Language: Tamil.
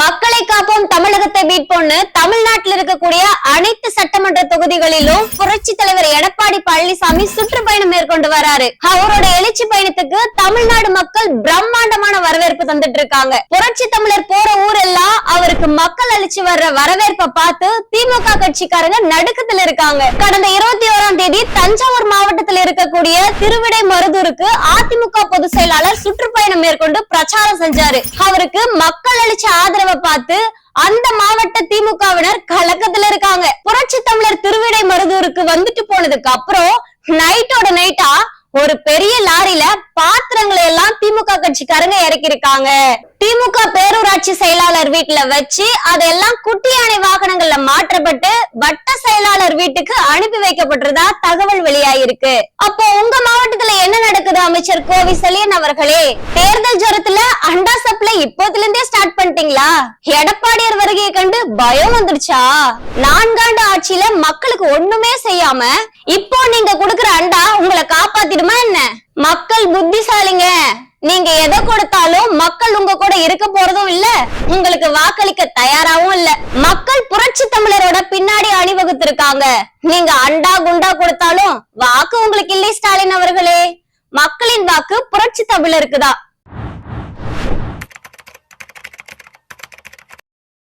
மக்களை காப்போம் தமிழகத்தை மீட்போம்னு தமிழ்நாட்டில் இருக்கக்கூடிய அனைத்து சட்டமன்ற தொகுதிகளிலும் புரட்சி தலைவர் எடப்பாடி பழனிசாமி சுற்றுப்பயணம் மேற்கொண்டு வராரு. அவரோட எழுச்சி பயணத்துக்கு தமிழ்நாடு மக்கள் பிரம்மாண்டமான வரவேற்பு தந்துட்டு இருக்காங்க. புரட்சி தமிழர் போற ஊர் எல்லாம் அவருக்கு மக்கள் அழிச்சு வர்ற வரவேற்பை பார்த்து திமுக கட்சிக்காரங்க நடுக்கத்துல இருக்காங்க. கடந்த இருபத்தி ஓராம் தேதி தஞ்சாவூர் மாவட்டத்தில் இருக்கக்கூடிய திருவிடை மருதூருக்கு அதிமுக பொதுச் செயலாளர் சுற்றுப்பயணம் மேற்கொண்டு பிரச்சாரம் செஞ்சாரு. அவருக்கு மக்கள் அளிச்ச ஆதரவை பார்த்து அந்த மாவட்ட திமுகவினர் கலக்கத்துல இருக்காங்க. புரட்சி தமிழர் திருவிடை மருதூருக்கு வந்துட்டு போனதுக்கு அப்புறம் நைட்டோட நைட்டா ஒரு பெரிய லாரியில பாத்திரங்களை எல்லாம் திமுக கட்சிக்காரங்க இறக்கி இருக்காங்க திமுக பேரூராட்சி செயலாளர் வீட்டுல வச்சு அதெல்லாம் குட்டி யானை வாகனங்கள்ல மாற்றப்பட்டு வட்ட செயலாளர் வீட்டுக்கு அனுப்பி வைக்கப்பட்டிருந்தா தகவல் வெளியாயிருக்கு. அப்போ உங்க மாவட்டத்துல என்ன நடக்குது அமைச்சர் கோவி செலியன் அவர்களே? தேர்தல் ஜரத்துல அண்டா சப்ளை இப்போதுல இருந்தே ஸ்டார்ட் பண்ணிட்டீங்களா? எடப்பாடியார் வருகையை கண்டு பயம் வந்துருச்சா? நான்காண்டு ஆட்சியில மக்களுக்கு ஒண்ணுமே செய்யாம இப்போ நீங்க குடுக்கற அண்டா உங்களை காப்பாத்திடுமா என்ன? மக்கள் புத்திசாலிங்க. நீங்க எதை கொடுத்தாலும் மக்கள் உங்க கூட இருக்க போறதும் இல்ல உங்களுக்கு வாக்களிக்க தயாராவும் இல்ல. மக்கள் புரட்சி தமிழரோட பின்னாடி அணிவகுத்திருக்காங்க. நீங்க அண்டா குண்டா கொடுத்தாலும் வாக்கு உங்களுக்கு இல்லை ஸ்டாலின் அவர்களே. மக்களின் வாக்கு புரட்சி தமிழருக்குதான்.